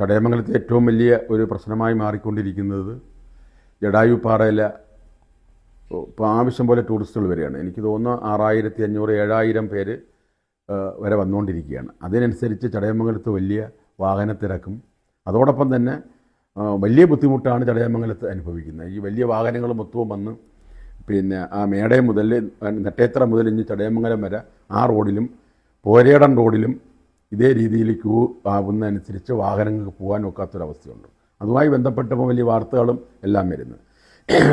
ചടയമംഗലത്തെ ഏറ്റവും വലിയ ഒരു പ്രശ്നമായി മാറിക്കൊണ്ടിരിക്കുന്നത് ജഡായു പാറയില ഇപ്പോൾ ആവശ്യം പോലെ ടൂറിസ്റ്റുകൾ വരികയാണ്. എനിക്ക് തോന്നുന്നു ആറായിരത്തി അഞ്ഞൂറ് ഏഴായിരം പേര് വരെ വന്നുകൊണ്ടിരിക്കുകയാണ്. അതിനനുസരിച്ച് ചടയമംഗലത്ത് വലിയ വാഹനത്തിരക്കും അതോടൊപ്പം തന്നെ വലിയ ബുദ്ധിമുട്ടാണ് ചടയമംഗലത്ത് അനുഭവിക്കുന്നത്. ഈ വലിയ വാഹനങ്ങൾ മൊത്തവും വന്ന് പിന്നെ ആ മേടയം മുതൽ നെട്ടേത്ര മുതൽ ഇനി ചടയമംഗലം വരെ ആ റോഡിലും പോരേടൻ റോഡിലും ഇതേ രീതിയിൽ ക്യൂ ആവുന്നതനുസരിച്ച് വാഹനങ്ങൾക്ക് പോകാൻ ഒക്കാത്തൊരവസ്ഥയുണ്ട്. അതുമായി ബന്ധപ്പെട്ടപ്പോൾ വലിയ വാർത്തകളും എല്ലാം വരുന്നു.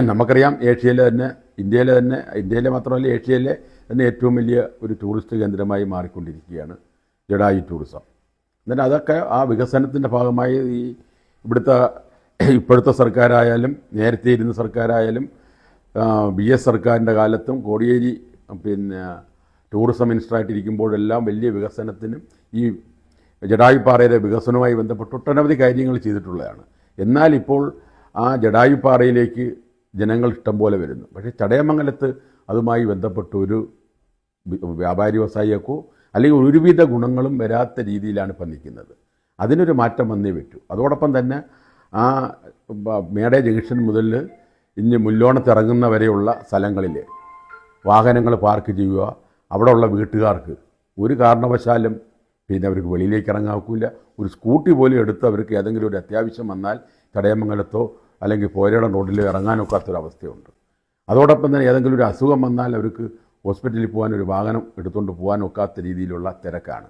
നമുക്കറിയാം ഏഷ്യയിലെ തന്നെ ഇന്ത്യയിലെ തന്നെ ഇന്ത്യയിലെ മാത്രമല്ല ഏഷ്യയിലെ തന്നെ ഏറ്റവും വലിയ ഒരു ടൂറിസ്റ്റ് കേന്ദ്രമായി മാറിക്കൊണ്ടിരിക്കുകയാണ് ജഡായി ടൂറിസം. എന്നാൽ അതൊക്കെ ആ വികസനത്തിന്റെ ഭാഗമായി ഈ ഇവിടുത്തെ ഇപ്പോഴത്തെ സർക്കാരായാലും നേരത്തെ ഇരുന്ന സർക്കാരായാലും ബി എസ് സർക്കാരിന്റെ കാലത്തും കോടിയേരി പിന്നെ ടൂറിസം മിനിസ്റ്ററായിട്ടിരിക്കുമ്പോഴെല്ലാം വലിയ വികസനത്തിനും ഈ ജഡായുപ്പാറയിലെ വികസനവുമായി ബന്ധപ്പെട്ട് ഒട്ടനവധി കാര്യങ്ങൾ ചെയ്തിട്ടുള്ളതാണ്. എന്നാൽ ഇപ്പോൾ ആ ജഡായുപ്പാറയിലേക്ക് ജനങ്ങൾ ഇഷ്ടം പോലെ വരുന്നു. പക്ഷേ ചടയമംഗലത്ത് അതുമായി ബന്ധപ്പെട്ട് ഒരു വ്യാപാരി വ്യവസായിയൊക്കോ അല്ലെങ്കിൽ ഒരുവിധ ഗുണങ്ങളും വരാത്ത രീതിയിലാണ് ഇപ്പം നിൽക്കുന്നത്. അതിനൊരു മാറ്റം വന്നേ പറ്റൂ. അതോടൊപ്പം തന്നെ ആ മേടേ ജംഗ്ഷൻ മുതൽ ഇഞ്ഞ് മുല്ലോണത്തിറങ്ങുന്നവരെയുള്ള വരെയുള്ള സ്ഥലങ്ങളിൽ വാഹനങ്ങൾ പാർക്ക് ചെയ്യുക അവിടെയുള്ള വീട്ടുകാർക്ക് ഒരു കാരണവശാലും പിന്നെ അവർക്ക് വെളിയിലേക്ക് ഇറങ്ങാക്കില്ല ഒരു സ്കൂട്ടി പോലും എടുത്ത് അവർക്ക് ഏതെങ്കിലും ഒരു അത്യാവശ്യം വന്നാൽ കടയമംഗലത്തോ അല്ലെങ്കിൽ പോരയുടെ റോഡിലോ ഇറങ്ങാനൊക്കാത്തൊരവസ്ഥയുണ്ട് അതോടൊപ്പം തന്നെ ഏതെങ്കിലും ഒരു അസുഖം വന്നാൽ അവർക്ക് ഹോസ്പിറ്റലിൽ പോകാൻ ഒരു വാഹനം എടുത്തുകൊണ്ട് പോകാൻ ഒക്കാത്ത രീതിയിലുള്ള തിരക്കാണ്.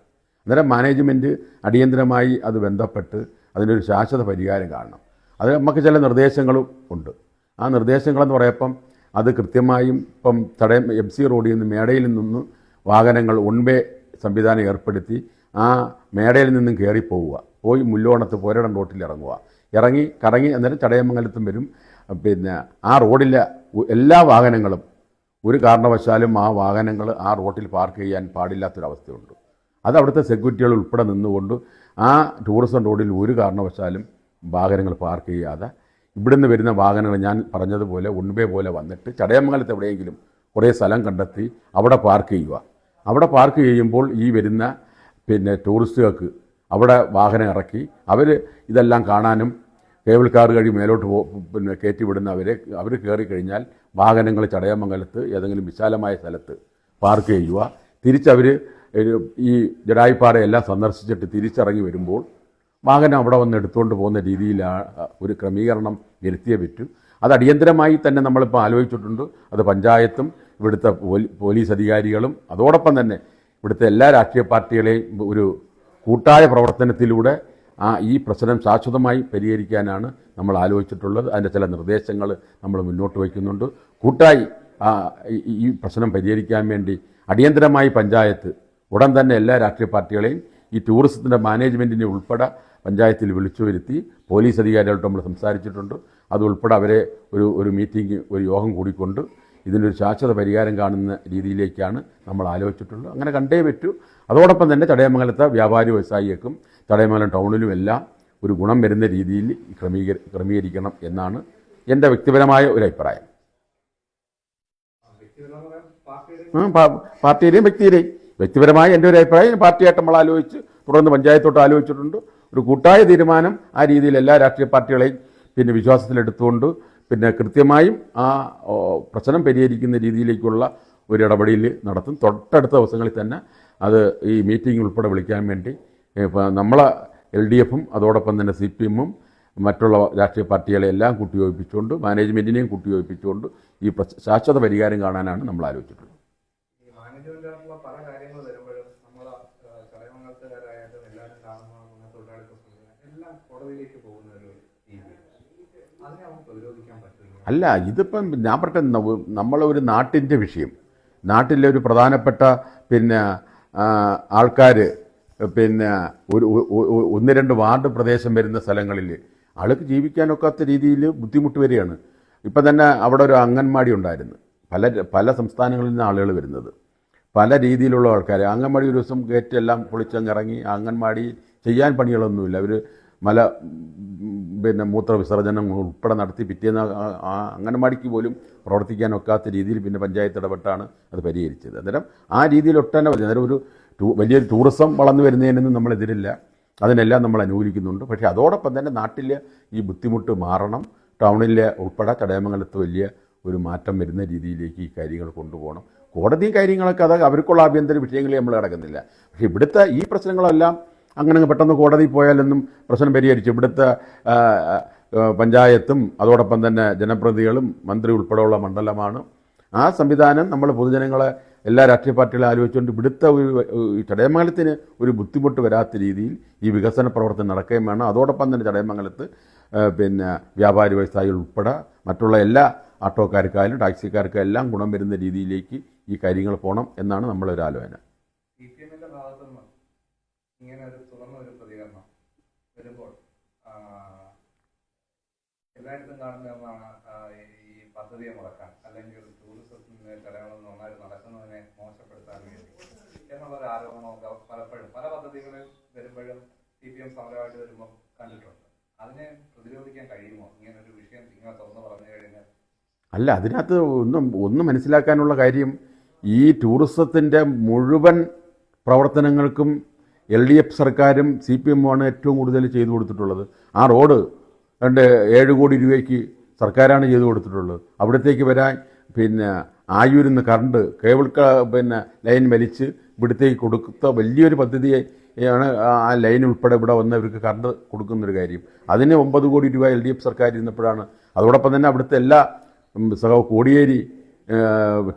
അന്നേരം മാനേജ്മെന്റ് അടിയന്തരമായി അത് ബന്ധപ്പെട്ട് അതിനൊരു ശാശ്വത പരിഹാരം കാണണം. അത് നമുക്ക് ചില നിർദ്ദേശങ്ങളും ഉണ്ട്. ആ നിർദ്ദേശങ്ങളെന്ന് പറയപ്പം അത് കൃത്യമായും ഇപ്പം തടയം എം സി റോഡിൽ നിന്ന് മേടയിൽ നിന്ന് വാഹനങ്ങൾ ഒൺവേ സംവിധാനം ഏർപ്പെടുത്തി ആ മേടയിൽ നിന്നും കയറി പോവുക. പോയി മുല്ലോണത്ത് പോരടം റോട്ടിൽ ഇറങ്ങുക. ഇറങ്ങി കറങ്ങി അന്നേരം ചടയമംഗലത്തും വരും. പിന്നെ ആ റോഡിലെ എല്ലാ വാഹനങ്ങളും ഒരു കാരണവശാലും ആ വാഹനങ്ങൾ ആ റോട്ടിൽ പാർക്ക് ചെയ്യാൻ പാടില്ലാത്തൊരവസ്ഥയുണ്ട്. അത് അവിടുത്തെ സെക്യൂരിറ്റികൾ ഉൾപ്പെടെ നിന്നുകൊണ്ട് ആ ടൂറിസം റോഡിൽ ഒരു കാരണവശാലും വാഹനങ്ങൾ പാർക്ക് ചെയ്യാതെ ഇവിടുന്ന് വരുന്ന വാഹനങ്ങൾ ഞാൻ പറഞ്ഞതുപോലെ ഉൺവേ പോലെ വന്നിട്ട് ചടയമംഗലത്ത് എവിടെയെങ്കിലും കുറേ സ്ഥലം കണ്ടെത്തി അവിടെ പാർക്ക് ചെയ്യുക. അവിടെ പാർക്ക് ചെയ്യുമ്പോൾ ഈ വരുന്ന പിന്നെ ടൂറിസ്റ്റുകൾക്ക് അവിടെ വാഹനം ഇറക്കി അവർ ഇതെല്ലാം കാണാനും കേബിൾ കാർ കഴി മേലോട്ട് പോ പിന്നെ കയറ്റി വിടുന്നവരെ അവർ കയറി കഴിഞ്ഞാൽ വാഹനങ്ങൾ ചടയമംഗലത്ത് ഏതെങ്കിലും വിശാലമായ സ്ഥലത്ത് പാർക്ക് ചെയ്യുക. തിരിച്ചവർ ഈ ജഡായിപ്പാറയെല്ലാം സന്ദർശിച്ചിട്ട് തിരിച്ചിറങ്ങി വരുമ്പോൾ വാഹനം അവിടെ വന്ന് എടുത്തുകൊണ്ട് പോകുന്ന രീതിയിൽ ഒരു ക്രമീകരണം വരുത്തിയേ പറ്റൂ അത് അടിയന്തരമായി തന്നെ നമ്മളിപ്പോൾ ആലോചിച്ചിട്ടുണ്ട്. അത് പഞ്ചായത്തും ഇവിടുത്തെ പോലീസ് അധികാരികളും അതോടൊപ്പം തന്നെ ഇവിടുത്തെ എല്ലാ രാഷ്ട്രീയ പാർട്ടികളെയും ഒരു കൂട്ടായ പ്രവർത്തനത്തിലൂടെ ആ ഈ പ്രശ്നം ശാശ്വതമായി പരിഹരിക്കാനാണ് നമ്മൾ ആലോചിച്ചിട്ടുള്ളത്. അതിന്റെ ചില നിർദ്ദേശങ്ങൾ നമ്മൾ മുന്നോട്ട് വയ്ക്കുന്നുണ്ട്. കൂട്ടായി ഈ- പ്രശ്നം പരിഹരിക്കാൻ വേണ്ടി അടിയന്തരമായി പഞ്ചായത്ത് ഉടൻ തന്നെ എല്ലാ രാഷ്ട്രീയ പാർട്ടികളെയും ഈ ടൂറിസത്തിന്റെ മാനേജ്മെന്റിനെ ഉൾപ്പെടെ പഞ്ചായത്തിൽ വിളിച്ചു വരുത്തി പോലീസ് അധികാരികളോട് നമ്മൾ സംസാരിച്ചിട്ടുണ്ട്. അതുൾപ്പെടെ അവരെ ഒരു ഒരു മീറ്റിംഗ് ഒരു യോഗം കൂടിക്കൊണ്ട് ഇതിനൊരു ശാശ്വത പരിഹാരം കാണുന്ന രീതിയിലേക്കാണ് നമ്മൾ ആലോചിച്ചിട്ടുള്ളത്. അങ്ങനെ കണ്ടേ പറ്റൂ. അതോടൊപ്പം തന്നെ ചടയമംഗലത്തെ വ്യാപാരി വ്യവസായികൾക്കും ചടയമംഗലം ടൗണിലും എല്ലാം ഒരു ഗുണം വരുന്ന രീതിയിൽ ക്രമീകരി ക്രമീകരിക്കണം എന്നാണ് എന്റെ വ്യക്തിപരമായ ഒരു അഭിപ്രായം. പാർട്ടിയുടെയും വ്യക്തിയുടെയും വ്യക്തിപരമായ എന്റെ ഒരു അഭിപ്രായം. പാർട്ടിയായിട്ട് നമ്മൾ ആലോചിച്ച് തുടർന്ന് പഞ്ചായത്തോട്ട് ആലോചിച്ചിട്ടുണ്ട്. ഒരു കൂട്ടായ തീരുമാനം ആ രീതിയിൽ എല്ലാ രാഷ്ട്രീയ പാർട്ടികളെയും പിന്നെ വിശ്വാസത്തിലെടുത്തുകൊണ്ട് പിന്നെ കൃത്യമായും ആ പ്രശ്നം പരിഹരിക്കുന്ന രീതിയിലേക്കുള്ള ഒരു ഇടപെടൽ നടത്തും. തൊട്ടടുത്ത ദിവസങ്ങളിൽ തന്നെ അത് ഈ മീറ്റിംഗ് ഉൾപ്പെടെ വിളിക്കാൻ വേണ്ടി നമ്മളെ എൽ ഡി എഫും അതോടൊപ്പം തന്നെ സി പി എമ്മും മറ്റുള്ള രാഷ്ട്രീയ പാർട്ടികളെ എല്ലാം കൂട്ടിയോജിപ്പിച്ചുകൊണ്ട് മാനേജ്മെന്റിനെയും കൂട്ടിയോജിപ്പിച്ചുകൊണ്ട് ഈ ശാശ്വത പരിഹാരം കാണാനാണ് നമ്മൾ ആലോചിച്ചിട്ടുള്ളത് ഈ മാനേജ്മെന്റായിട്ടുള്ള പല കാര്യങ്ങൾ വരുമ്പോഴും നമ്മൾ ചടയമംഗലത്തുകാരായാലും എല്ലാവരും കാണുന്ന തൊഴിലാളി പ്രശ്നങ്ങൾ അല്ല ഇതിപ്പം ഞാൻ പറട്ടെ നമ്മളൊരു നാട്ടിന്റെ വിഷയം. നാട്ടിലെ ഒരു പ്രധാനപ്പെട്ട പിന്നെ ആൾക്കാർ പിന്നെ ഒരു ഒന്ന് രണ്ട് വാർഡ് പ്രദേശം വരുന്ന സ്ഥലങ്ങളിൽ ആൾക്ക് ജീവിക്കാനൊക്കാത്ത രീതിയിൽ ബുദ്ധിമുട്ട് വരികയാണ്. ഇപ്പം തന്നെ അവിടെ ഒരു അംഗൻവാടി ഉണ്ടായിരുന്നു. പല പല സംസ്ഥാനങ്ങളിൽ നിന്ന് ആളുകൾ വരുന്നത്. പല രീതിയിലുള്ള ആൾക്കാർ അംഗൻവാടി ഒരു ദിവസം ഗേറ്റ് എല്ലാം പൊളിച്ചങ്ങ് ഇറങ്ങി ആ അംഗൻവാടി ചെയ്യാൻ പണികളൊന്നുമില്ല. അവർ മല പിന്നെ മൂത്ര വിസർജനം ഉൾപ്പെടെ നടത്തി പിറ്റേന്ന് അംഗനവാടിക്ക് പോലും പ്രവർത്തിക്കാൻ ഒക്കാത്ത രീതിയിൽ പിന്നെ പഞ്ചായത്ത് ഇടപെട്ടാണ് അത് പരിഹരിച്ചത്. അന്നേരം ആ രീതിയിൽ ഒട്ടനവധി അന്നേരം ഒരു വലിയൊരു ടൂറിസം വളർന്നു വരുന്നതിനൊന്നും നമ്മളെതിരില്ല. അതിനെല്ലാം നമ്മൾ അനുകൂലിക്കുന്നുണ്ട്. പക്ഷേ അതോടൊപ്പം തന്നെ നാട്ടിലെ ഈ ബുദ്ധിമുട്ട് മാറണം. ടൗണിലെ ഉൾപ്പെടെ ചടയമംഗലത്ത് വലിയ ഒരു മാറ്റം വരുന്ന രീതിയിലേക്ക് ഈ കാര്യങ്ങൾ കൊണ്ടുപോകണം. കോടതി കാര്യങ്ങളൊക്കെ അത് അവർക്കുള്ള ആഭ്യന്തര വിഷയങ്ങളിൽ നമ്മൾ കിടക്കുന്നില്ല. പക്ഷേ ഇവിടുത്തെ ഈ പ്രശ്നങ്ങളെല്ലാം അങ്ങനെ പെട്ടെന്ന് കോടതി പോയാലൊന്നും പ്രശ്നം പരിഹരിച്ചു. ഇവിടുത്തെ പഞ്ചായത്തും അതോടൊപ്പം തന്നെ ജനപ്രതികളും മന്ത്രി ഉൾപ്പെടെയുള്ള മണ്ഡലമാണ്. ആ സംവിധാനം നമ്മൾ പൊതുജനങ്ങളെ എല്ലാ രാഷ്ട്രീയ പാർട്ടികളും ആലോചിച്ചുകൊണ്ട് ഇവിടുത്തെ ഒരു ചടയമംഗലത്തിന് ഒരു ബുദ്ധിമുട്ട് വരാത്ത രീതിയിൽ ഈ വികസന പ്രവർത്തനം നടക്കുകയും വേണം. അതോടൊപ്പം തന്നെ ചടയമംഗലത്ത് പിന്നെ വ്യാപാരി വ്യവസായികൾ ഉൾപ്പെടെ മറ്റുള്ള എല്ലാ ഓട്ടോക്കാർക്കായാലും ടാക്സിക്കാർക്കും എല്ലാം ഗുണം വരുന്ന രീതിയിലേക്ക് ഈ കാര്യങ്ങൾ പോകണം എന്നാണ് നമ്മളൊരു ആലോചന സി പി എമ്മിന്റെ ഭാഗത്തു നിന്ന് ഇങ്ങനെ ഒരു തുറന്ന ഒരു പ്രതികരണം വരുമ്പോൾ എല്ലായിടത്തും കാണുന്ന ഒന്നാണ് ഈ പദ്ധതിയെ മുടക്കാൻ അല്ലെങ്കിൽ ടൂറിസത്തിന്റെ ചടങ്ങുകൾ നന്നായി നടക്കുന്നതിനെ മോശപ്പെടുത്താൻ വേണ്ടി എന്നുള്ള ഒരു ആരോപണമൊക്കെ പലപ്പോഴും പല പദ്ധതികളിൽ വരുമ്പോഴും സി പി എം സമരമായിട്ട് വരുമ്പോൾ കണ്ടിട്ടുണ്ട്. അതിനെ പ്രതിരോധിക്കാൻ കഴിയുമോ? ഇങ്ങനെ ഒരു വിഷയം ഇങ്ങനെ തുറന്നു പറഞ്ഞു കഴിഞ്ഞാൽ. അല്ല അതിനകത്ത് ഒന്നും ഒന്നും മനസ്സിലാക്കാനുള്ള കാര്യം ഈ ടൂറിസത്തിന്റെ മുഴുവൻ പ്രവർത്തനങ്ങൾക്കും എൽ ഡി എഫ് സർക്കാരും സി പി എമ്മുമാണ് ഏറ്റവും കൂടുതൽ ചെയ്തു കൊടുത്തിട്ടുള്ളത്. ആ റോഡ് രണ്ട് ഏഴ് കോടി രൂപയ്ക്ക് സർക്കാരാണ് ചെയ്തു കൊടുത്തിട്ടുള്ളത്. അവിടത്തേക്ക് വരാൻ പിന്നെ ആയൂരിൽ നിന്ന് കറണ്ട് കേബിൾ പിന്നെ ലൈൻ വലിച്ച് ഇവിടത്തേക്ക് കൊടുത്ത വലിയൊരു പദ്ധതിയാണ് ആ ലൈൻ ഉൾപ്പെടെ ഇവിടെ വന്നവർക്ക് കറണ്ട് കൊടുക്കുന്നൊരു കാര്യം. അതിന് ഒമ്പത് കോടി രൂപ എൽ ഡി എഫ് സർക്കാർ ഇരുന്നപ്പോഴാണ്. അതോടൊപ്പം തന്നെ അവിടുത്തെ എല്ലാ സഹ കോടിയേരി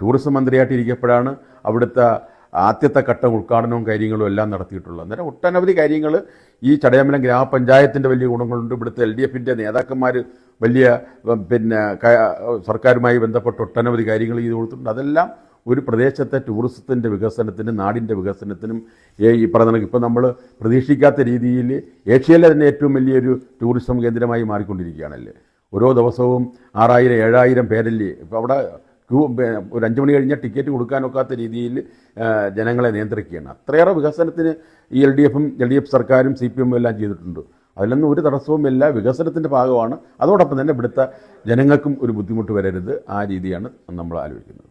ടൂറിസം മന്ത്രിയായിട്ട് ഇരിക്കപ്പോഴാണ് അവിടുത്തെ ആദ്യത്തെ ഘട്ട ഉദ്ഘാടനവും കാര്യങ്ങളും എല്ലാം നടത്തിയിട്ടുള്ളത്. അന്നേരം ഒട്ടനവധി കാര്യങ്ങൾ ഈ ചടയമ്പലം ഗ്രാമപഞ്ചായത്തിന്റെ വലിയ ഗുണങ്ങളുണ്ട്. ഇവിടുത്തെ എൽ ഡി എഫിന്റെ നേതാക്കന്മാർ വലിയ പിന്നെ സർക്കാരുമായി ബന്ധപ്പെട്ട് ഒട്ടനവധി കാര്യങ്ങൾ ചെയ്തു കൊടുത്തിട്ടുണ്ട്. അതെല്ലാം ഒരു പ്രദേശത്തെ ടൂറിസത്തിന്റെ വികസനത്തിനും നാടിന്റെ വികസനത്തിനും ഈ പറഞ്ഞ ഇപ്പം നമ്മൾ പ്രതീക്ഷിക്കാത്ത രീതിയിൽ ഏഷ്യയിലെ തന്നെ ഏറ്റവും വലിയൊരു ടൂറിസം കേന്ദ്രമായി മാറിക്കൊണ്ടിരിക്കുകയാണല്ലേ. ഓരോ ദിവസവും ആറായിരം ഏഴായിരം പേരല്ലേ. ഇപ്പോൾ അവിടെ ക്യൂ ഒരു അഞ്ച് മണി കഴിഞ്ഞാൽ ടിക്കറ്റ് കൊടുക്കാനൊക്കാത്ത രീതിയിൽ ജനങ്ങളെ നിയന്ത്രിക്കുകയാണ്. അത്രയേറെ വികസനത്തിന് ഈ എൽ ഡി എഫും എൽ ഡി എഫ് സർക്കാരും സി പി എമ്മും എല്ലാം ചെയ്തിട്ടുണ്ട്. അതിലൊന്നും ഒരു തടസ്സവുമില്ല. വികസനത്തിന്റെ ഭാഗമാണ്. അതോടൊപ്പം തന്നെ ഇവിടുത്തെ ജനങ്ങൾക്കും ഒരു ബുദ്ധിമുട്ട് വരരുത്. ആ രീതിയാണ് നമ്മൾ ആലോചിക്കുന്നത്.